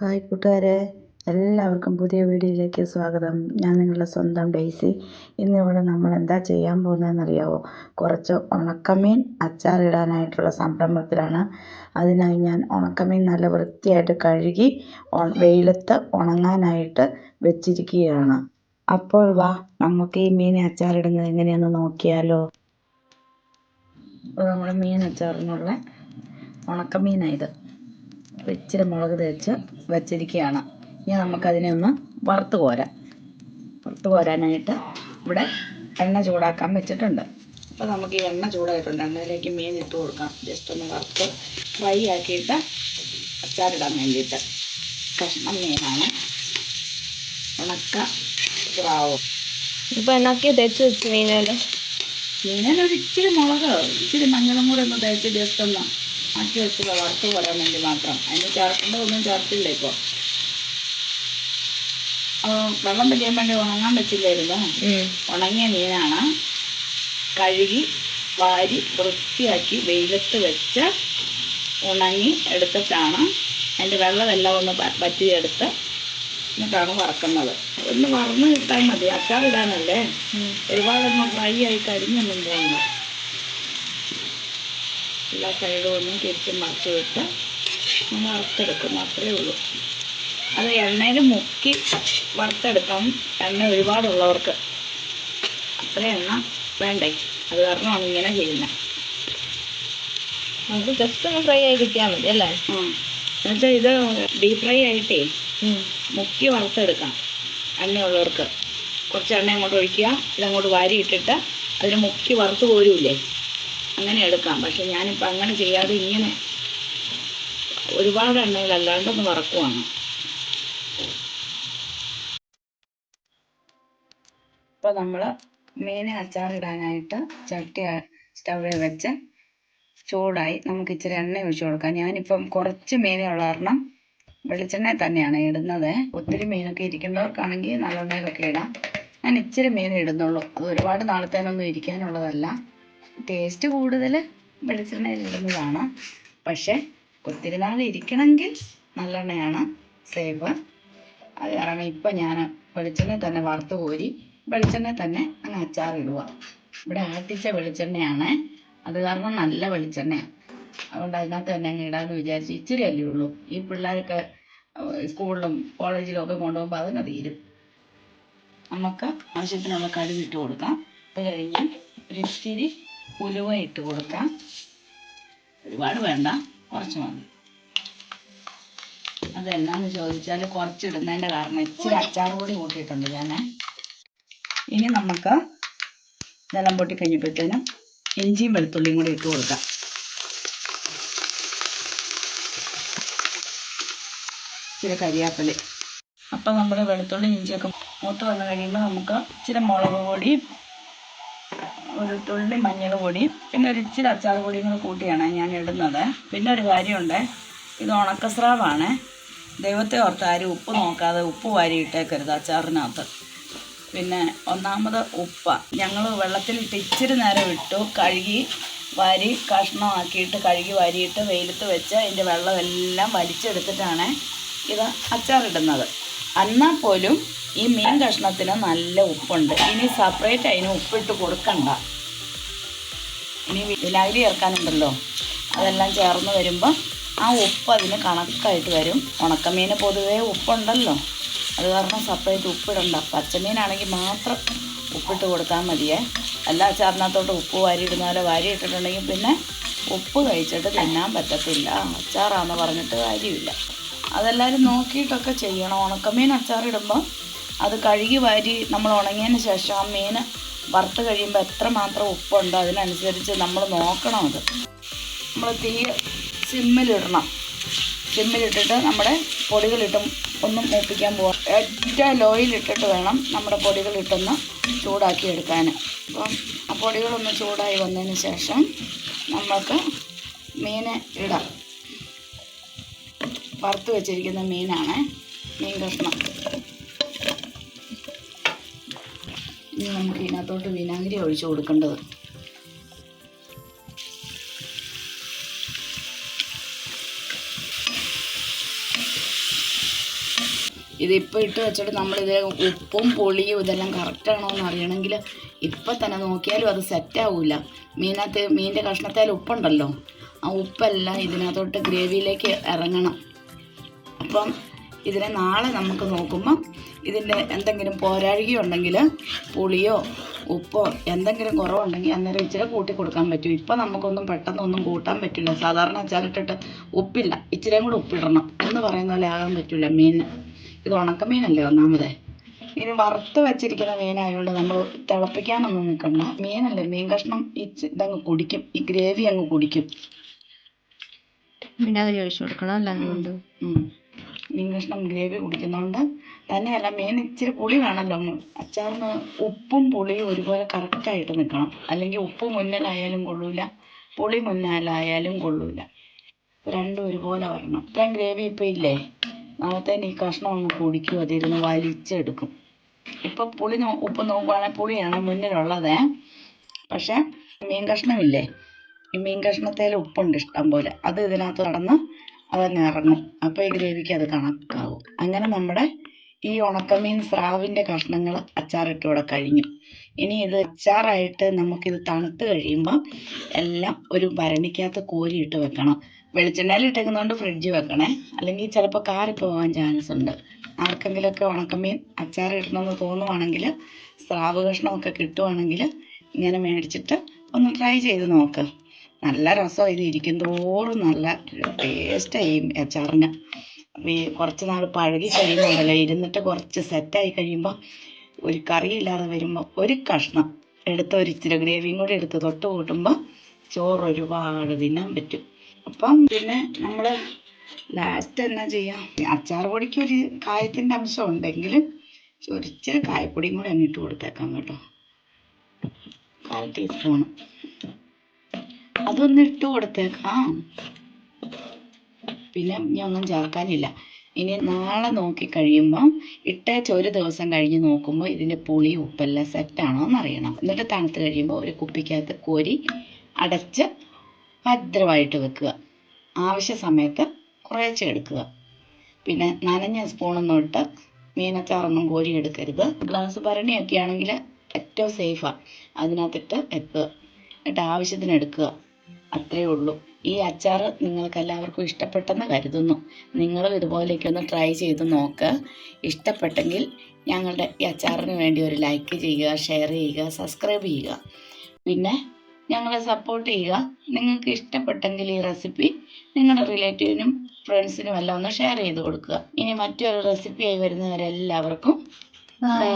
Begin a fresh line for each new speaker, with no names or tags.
Hi കൂട്ടുകാരെ എല്ലാവർക്കും പുതിയ വീഡിയോയിലേക്ക് സ്വാഗതം. ഞാൻ നിങ്ങളുടെ സ്വന്തം ഡെയ്സി. ഇന്നിവിടെ നമ്മൾ എന്താ ചെയ്യാൻ പോകുന്നതെന്നറിയാവോ? കുറച്ച് ഉണക്കമീൻ അച്ചാറിടാനായിട്ടുള്ള സംരംഭത്തിലാണ്. അതിനായി ഞാൻ ഉണക്കമീൻ നല്ല വൃത്തിയായിട്ട് കഴുകി വെയിലത്ത് ഉണങ്ങാനായിട്ട് വെച്ചിരിക്കുകയാണ്. അപ്പോൾ വാ നമുക്ക് ഈ മീൻ അച്ചാറിടുന്നത് എങ്ങനെയാണെന്ന് നോക്കിയാലോ. നമ്മുടെ മീൻ അച്ചാറിനുള്ള ഉണക്കമീനായത് ഇച്ചിരി മുളക് തേച്ച് വച്ചിരിക്കുകയാണ്. ഇനി നമുക്കതിനെ ഒന്ന് വറുത്ത് കോരാം. വറുത്ത് കോരാനായിട്ട് ഇവിടെ എണ്ണ ചൂടാക്കാൻ വെച്ചിട്ടുണ്ട്. അപ്പോൾ നമുക്ക് ഈ എണ്ണ ചൂടായിട്ടുണ്ട്. എണ്ണയിലേക്ക് മീൻ ഇട്ട് കൊടുക്കാം. ജസ്റ്റ് ഒന്ന് വറുത്ത് ഫ്രൈ ആക്കിയിട്ട് അച്ചാറിടാൻ വേണ്ടിയിട്ട്. കഷ്ണം മീനാണ്. ഉണക്ക പ്രാവും
ഇപ്പൊ ഉണക്കി തേച്ച് വെച്ച് മീനല്ലേ
മീനിലൊരു ഇച്ചിരി മുളക് ഇച്ചിരി മഞ്ഞളും കൂടെ ഒന്ന് തേച്ച് ജസ്റ്റ് ഒന്ന് ആക്കി വെച്ച് വറുത്ത് പോരാൻ വേണ്ടി മാത്രം. അതിന് ചേർക്കേണ്ട ഒന്നും ചേർത്തില്ല ഇപ്പോൾ വെള്ളം പിടിക്കാൻ വേണ്ടി ഉണങ്ങാൻ പറ്റില്ലായിരുന്നു ഉണങ്ങിയ മീനാണ്. കഴുകി വാരി വൃത്തിയാക്കി വെയിലത്ത് വെച്ച് ഉണങ്ങി എടുത്തിട്ടാണ് അതിന്റെ വെള്ളമെല്ലാം ഒന്ന് പറ്റിയെടുത്ത് എന്നിട്ടാണ് വറക്കുന്നത്. ഒന്ന് വറന്ന് കിട്ടാൻ മതി. അച്ചാറിടാനല്ലേ? ഒരുപാടൊന്നും ഫ്രൈ ആയി കരിഞ്ഞൊന്നും പോകണ്ട എല്ലാ സൈഡും ഒന്നും തിരിച്ച് മറിച്ച് വിട്ട് ഒന്ന് വറുത്തെടുക്കും. അത്രയേ ഉള്ളൂ. അത് എണ്ണയിൽ മുക്കി വറുത്തെടുക്കാം. എണ്ണ ഒരുപാടുള്ളവർക്ക് അത്ര എണ്ണ വേണ്ടേ? അത് കാരണമാണ് ഇങ്ങനെ ചെയ്യുന്നത്.
നമുക്ക് ജസ്റ്റ് ഒന്ന് ഫ്രൈ ആയി കിട്ടിയാൽ മതി അല്ലേ?
എന്നുവെച്ചാൽ ഇത് ഡീപ് ഫ്രൈ ആയിട്ടേ മുക്കി വറുത്തെടുക്കാം എണ്ണയുള്ളവർക്ക്. കുറച്ച് എണ്ണ അങ്ങോട്ട് ഒഴിക്കുക. ഇതങ്ങോട്ട് വാരി ഇട്ടിട്ട് അതിന് മുക്കി വറുത്ത് കോരൂലേ അങ്ങനെ എടുക്കാം. പക്ഷെ ഞാനിപ്പോൾ അങ്ങനെ ചെയ്യാതെ ഇങ്ങനെ ഒരുപാട് എണ്ണയിൽ അല്ലാണ്ടൊന്ന് വറക്കുവാണ്. ഇപ്പോൾ നമ്മൾ മീൻ അച്ചാറിടാനായിട്ട് ചട്ടി സ്റ്റൗവിൽ വെച്ച് ചൂടായി നമുക്ക് ഇച്ചിരി എണ്ണ ഒഴിച്ചു കൊടുക്കാം. ഞാനിപ്പം കുറച്ച് മീനേ ഉള്ള കാരണം വെളിച്ചെണ്ണ തന്നെയാണ് ഇടുന്നത്. ഒത്തിരി മീനൊക്കെ ഇരിക്കുന്നവർക്കാണെങ്കിൽ നല്ലെണ്ണയിലൊക്കെ ഇടാം. ഞാൻ ഇച്ചിരി മീൻ ഇടുന്നുള്ളൂ. അത് ഒരുപാട് നാളത്തേനൊന്നും ഇരിക്കാനുള്ളതല്ല. ടേസ്റ്റ് കൂടുതൽ വെളിച്ചെണ്ണയിൽ ഇടുന്നതാണ് പക്ഷേ ഒത്തിരി നാൾ ഇരിക്കണമെങ്കിൽ നല്ലെണ്ണയാണ് സേഫ് അത് കാരണം ഇപ്പം ഞാൻ വെളിച്ചെണ്ണ തന്നെ വറുത്ത് കോരി വെളിച്ചെണ്ണ തന്നെ അങ്ങ് അച്ചാറിടുക ഇവിടെ ആട്ടിച്ച വെളിച്ചെണ്ണയാണ്. അത് കാരണം നല്ല വെളിച്ചെണ്ണയാണ്. അതുകൊണ്ട് അതിനകത്ത് തന്നെ അങ്ങ് ഇടാമെന്ന് വിചാരിച്ച് ഇച്ചിരി അല്ലേ ഉള്ളൂ. ഈ പിള്ളേരൊക്കെ സ്കൂളിലും കോളേജിലും ഒക്കെ കൊണ്ടുപോകുമ്പോൾ അതിന് തീരും. നമുക്ക് ആവശ്യത്തിനുള്ള കടുക് ഇട്ട് കൊടുക്കാം. അത് കഴിഞ്ഞ് ഒരു ഇത്തിരി ഉലുവ ഇട്ട് കൊടുക്കാം. ഒരുപാട് വേണ്ട കുറച്ച് മതി. അതെന്നാന്ന് ചോദിച്ചാൽ കുറച്ചിടുന്നതിന്റെ കാരണം ഇച്ചിരി അച്ചാർ കൂടി കൂട്ടിയിട്ടുണ്ട് ഞാൻ ഇനി നമുക്ക് ഇതെല്ലാം പൊട്ടി കഴിഞ്ഞപ്പോഴത്തേനും ഇഞ്ചിയും വെളുത്തുള്ളിയും കൂടി ഇട്ട് കൊടുക്കാം. ഇച്ചിരി കരിയാപ്പലി. അപ്പം നമ്മൾ വെളുത്തുള്ളി ഇഞ്ചിയൊക്കെ മൂത്ത് വന്ന് കഴിയുമ്പോൾ നമുക്ക് ഇച്ചിരി മുളക് പൊടി ഒരു തുള്ളി മഞ്ഞൾ പൊടി പിന്നെ ഒരു ഇച്ചിരി അച്ചാർ പൊടിയും കൂടെ കൂട്ടിയാണ് ഞാൻ ഇടുന്നത്. പിന്നെ ഒരു കാര്യമുണ്ട് ഇത് ഉണക്കസ്രാവാണ്. ദൈവത്തെ ഓർത്ത് ആരും ഉപ്പ് നോക്കാതെ ഉപ്പ് വാരി ഇട്ടേക്കരുത് അച്ചാറിനകത്ത്. പിന്നെ ഒന്നാമത് ഉപ്പ. ഞങ്ങൾ വെള്ളത്തിലിട്ട് ഇച്ചിരി നേരം ഇട്ടു കഴുകി വാരി കഷ്ണമാക്കിയിട്ട് കഴുകി വാരിയിട്ട് വെയിലത്ത് വെച്ച് അതിന്റെ വെള്ളമെല്ലാം വലിച്ചെടുത്തിട്ടാണ് ഇത് അച്ചാറിടുന്നത്. എന്നാൽ പോലും ഈ മീൻ കഷ്ണത്തിന് നല്ല ഉപ്പുണ്ട്. ഇനി സെപ്പറേറ്റ് അതിന് ഉപ്പിട്ട് കൊടുക്കണ്ട. ഇനി വിനാഗിരി ചേർക്കാനുണ്ടല്ലോ. അതെല്ലാം ചേർന്ന് വരുമ്പോൾ ആ ഉപ്പ് അതിന് കണക്കായിട്ട് വരും. ഉണക്കമീന് പൊതുവേ ഉപ്പുണ്ടല്ലോ. അത് കാരണം സെപ്പറേറ്റ് ഉപ്പിടണ്ട. പച്ചമീനാണെങ്കിൽ മാത്രം ഉപ്പിട്ട് കൊടുത്താൽ മതിയേ. അല്ല അച്ചാറിനകത്തോട്ട് ഉപ്പ് വാരി ഇടുന്ന പോലെ വാരി ഇട്ടിട്ടുണ്ടെങ്കിൽ പിന്നെ ഉപ്പ് കഴിച്ചിട്ട് തിന്നാൻ പറ്റത്തില്ല. അച്ചാറാണെന്ന് പറഞ്ഞിട്ട് കാര്യമില്ല. അതെല്ലാവരും നോക്കിയിട്ടൊക്കെ ചെയ്യണം. ഉണക്കമീൻ അച്ചാറിടുമ്പോൾ അത് കഴുകി വാരി നമ്മൾ ഉണങ്ങിയതിന് ശേഷം ആ മീൻ വറുത്ത് കഴിയുമ്പോൾ എത്രമാത്രം ഉപ്പുണ്ടോ അതിനനുസരിച്ച് നമ്മൾ നോക്കണം അത്. നമ്മൾ തീ സിമ്മിലിടണം. സിമ്മിലിട്ടിട്ട് നമ്മുടെ പൊടികളിട്ടും ഒന്നും മൂപ്പിക്കാൻ പോകാം ഏറ്റവും ലോയിലിട്ടിട്ട് വേണം നമ്മുടെ പൊടികളിട്ടൊന്ന് ചൂടാക്കി എടുക്കാൻ അപ്പം ആ പൊടികളൊന്ന് ചൂടായി വന്നതിന് ശേഷം നമുക്ക് മീനെ ഇടാം. വറുത്ത് വെച്ചിരിക്കുന്ന മീനാണ് മീൻ കഷ്ണം. ഇനി നമുക്ക് ഇതിനകത്തോട്ട് വിനാഗിരി ഒഴിച്ചു കൊടുക്കേണ്ടത്. ഇതിപ്പോൾ ഇട്ട് വെച്ചിട്ട് നമ്മളിത് ഉപ്പും പുളിയും ഇതെല്ലാം കറക്റ്റാണോ എന്ന് അറിയണമെങ്കിൽ ഇപ്പം തന്നെ നോക്കിയാലും അത് സെറ്റാവില്ല മീനകത്ത് മീനിന്റെ കഷ്ണത്തേൽ ഉപ്പുണ്ടല്ലോ. ആ ഉപ്പെല്ലാം ഇതിനകത്തോട്ട് ഗ്രേവിയിലേക്ക് ഇറങ്ങണം. അപ്പം ഇതിനെ നാളെ നമുക്ക് നോക്കുമ്പോൾ ഇതിന്റെ എന്തെങ്കിലും പോരാഴികയുണ്ടെങ്കിൽ പുളിയോ ഉപ്പോ എന്തെങ്കിലും കുറവുണ്ടെങ്കിൽ അന്നേരം ഇച്ചിരി കൂട്ടി കൊടുക്കാൻ പറ്റും. ഇപ്പം നമുക്കൊന്നും പെട്ടെന്നൊന്നും കൂട്ടാൻ പറ്റില്ല. സാധാരണ അച്ചാറിട്ടിട്ട് ഉപ്പില്ല. ഇച്ചിരിയും കൂടെ ഉപ്പിടണം എന്ന് പറയുന്ന പോലെ ആകാൻ പറ്റില്ല മീൻ ഇത് ഉണക്കമീനല്ലേ ഒന്നാമതേ? ഇനി വറുത്ത് വെച്ചിരിക്കുന്ന മീനായതുകൊണ്ട് നമ്മൾ തിളപ്പിക്കാനൊന്നും നിൽക്കണ്ട. മീനല്ലേ മീൻ കഷ്ണം. ഈ ഇതങ്ങ് കുടിക്കും. ഈ ഗ്രേവി അങ്ങ് കുടിക്കും.
വിനാഗിരി ഒഴിച്ചു കൊടുക്കണം.
അല്ലാതെ. മീൻ കഷ്ണം ഗ്രേവി കുടിക്കുന്നുണ്ട് തന്നെയല്ല മീൻ ഇച്ചിരി പുളി വേണമല്ലോ. അച്ചാറിന് ഉപ്പും പുളിയും ഒരുപോലെ കറക്റ്റായിട്ട് നിൽക്കണം അല്ലെങ്കിൽ ഉപ്പ് മുന്നിലായാലും കൊള്ളൂല പുളി മുന്നിലായാലും കൊള്ളൂല. രണ്ടും ഒരുപോലെ വരണം. ഇത്രയും ഗ്രേവി ഇപ്പം ഇല്ലേ? നാളത്തേന് ഈ കഷ്ണം ഒന്ന് കുടിക്കും അതിരുന്ന് വലിച്ചെടുക്കും. ഇപ്പം പുളി നോ ഉപ്പ് നോക്കുവാണെങ്കിൽ പുളിയാണ് മുന്നിലുള്ളത്. പക്ഷേ മീൻ കഷ്ണമില്ലേ ഈ മീൻ കഷ്ണത്തിൽ ഉപ്പുണ്ട് ഇഷ്ടം പോലെ. അത് ഇതിനകത്ത് കടന്ന് അതങ്ങ് ഇറങ്ങും. അപ്പോൾ ഈ ഗ്രേവിക്ക് അത് കണക്കാവും. അങ്ങനെ നമ്മുടെ ഈ ഉണക്കമീൻ സ്രാവിന്റെ കഷ്ണങ്ങൾ അച്ചാറിട്ട് ഇവിടെ കഴിഞ്ഞു. ഇനി ഇത് അച്ചാറായിട്ട് നമുക്കിത് തണുത്ത് കഴിയുമ്പം എല്ലാം ഒരു ഭരണിക്കകത്ത് കോരിയിട്ട് വെക്കണം. വെളിച്ചെണ്ണയിൽ ഇട്ടേക്കുന്നതുകൊണ്ട് ഫ്രിഡ്ജ് വെക്കണേ. അല്ലെങ്കിൽ ചിലപ്പോൾ കാറിപ്പോവാൻ ചാൻസ് ഉണ്ട്. ആർക്കെങ്കിലുമൊക്കെ ഉണക്കമീൻ അച്ചാർ അച്ചാറിടണമെന്ന് തോന്നുവാണെങ്കിൽ സ്രാവ് കഷ്ണമൊക്കെ കിട്ടുവാണെങ്കിൽ ഇങ്ങനെ മേടിച്ചിട്ട് ഒന്ന് ട്രൈ ചെയ്ത് നോക്ക്. നല്ല രസമാണ് ഇത് ഇരിക്കും തോറും നല്ല ടേസ്റ്റായി അച്ചാറിന്. ഈ കുറച്ച് നാൾ പഴകി കഴിയുന്നുണ്ടല്ലോ ഇരുന്നിട്ട് കുറച്ച് സെറ്റായി കഴിയുമ്പോൾ ഒരു കറിയില്ലാതെ വരുമ്പോൾ ഒരു കഷ്ണം എടുത്ത് ഒരു ഇച്ചിരി ഗ്രേവിയും കൂടി എടുത്ത് തൊട്ട് കൂട്ടുമ്പോൾ ചോറ് ഒരുപാട് തിന്നാൻ പറ്റും. അപ്പം പിന്നെ നമ്മൾ ലാസ്റ്റ് എന്നാ ചെയ്യാം? അച്ചാർ പൊടിക്ക് ഒരു കായത്തിന്റെ അംശം ഉണ്ടെങ്കിൽ ഒരിച്ചിരി കായപ്പൊടിയും കൂടി അങ്ങിട്ട് കൊടുത്തേക്കാം കേട്ടോ. കാൽ ടീസ്പൂൺ അതൊന്ന് ഇട്ട് കൊടുത്തേക്കാം. പിന്നെ ഒന്നും ചേർക്കാനില്ല. ഇനി നാളെ നോക്കി കഴിയുമ്പോൾ ഇട്ടേച്ച ഒരു ദിവസം കഴിഞ്ഞ് നോക്കുമ്പോൾ ഇതിന്റെ പുളി ഉപ്പെല്ലാം സെറ്റാണോ എന്നറിയണം എന്നിട്ട് തണുത്ത് കഴിയുമ്പോൾ ഒരു കുപ്പിക്കകത്ത് കോരി അടച്ച് ഭദ്രമായിട്ട് വെക്കുക. ആവശ്യ സമയത്ത് കുറേശ്ശെ എടുക്കുക. പിന്നെ നനഞ്ഞ സ്പൂണൊന്നും ഇട്ട് മീനച്ചാറൊന്നും കോരി എടുക്കരുത്. ഗ്ലാസ് ഭരണിയൊക്കെ ആണെങ്കിൽ ഏറ്റവും സേഫാണ് അതിനകത്തിട്ട് വെക്കുക എന്നിട്ട് ആവശ്യത്തിന് എടുക്കുക. അത്രയേ ഉള്ളൂ. ഈ അച്ചാർ നിങ്ങൾക്ക് എല്ലാവർക്കും ഇഷ്ടപ്പെട്ടെന്ന് കരുതുന്നു. നിങ്ങളും ഇതുപോലെയൊക്കെ ഒന്ന് ട്രൈ ചെയ്ത് നോക്കുക ഇഷ്ടപ്പെട്ടെങ്കിൽ ഞങ്ങളുടെ ഈ അച്ചാറിന് വേണ്ടി ഒരു ലൈക്ക് ചെയ്യുക ഷെയർ ചെയ്യുക സബ്സ്ക്രൈബ് ചെയ്യുക. പിന്നെ ഞങ്ങളെ സപ്പോർട്ട് ചെയ്യുക. നിങ്ങൾക്ക് ഇഷ്ടപ്പെട്ടെങ്കിൽ ഈ റെസിപ്പി നിങ്ങളുടെ റിലേറ്റീവിനും ഫ്രണ്ട്സിനും എല്ലാം ഒന്ന് ഷെയർ ചെയ്ത് കൊടുക്കുക. ഇനി മറ്റൊരു റെസിപ്പിയായി വരുന്നവരെല്ലാവർക്കും ബൈ